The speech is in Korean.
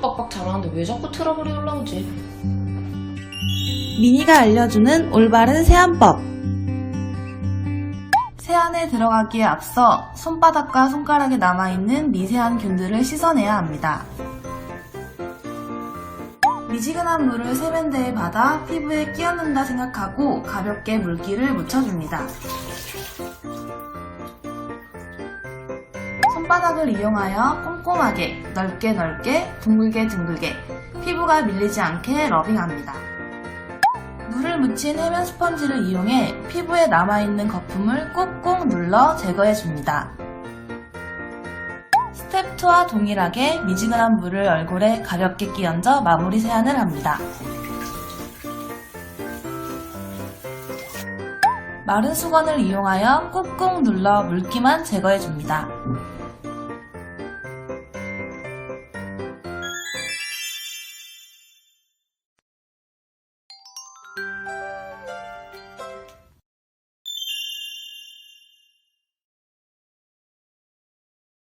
빡빡 잘하는데 왜 자꾸 트러블이 올라오지? 미니가 알려주는 올바른 세안법. 세안에 들어가기에 앞서 손바닥과 손가락에 남아있는 미세한 균들을 씻어내야 합니다. 미지근한 물을 세면대에 받아 피부에 끼얹는다 생각하고 가볍게 물기를 묻혀줍니다. 손바닥을 이용하여 꼼꼼하게 넓게 넓게 둥글게 둥글게 피부가 밀리지 않게 러빙합니다. 물을 묻힌 해면 스펀지를 이용해 피부에 남아있는 거품을 꾹꾹 눌러 제거해줍니다. 스텝 2와 동일하게 미지근한 물을 얼굴에 가볍게 끼얹어 마무리 세안을 합니다. 마른 수건을 이용하여 꾹꾹 눌러 물기만 제거해줍니다.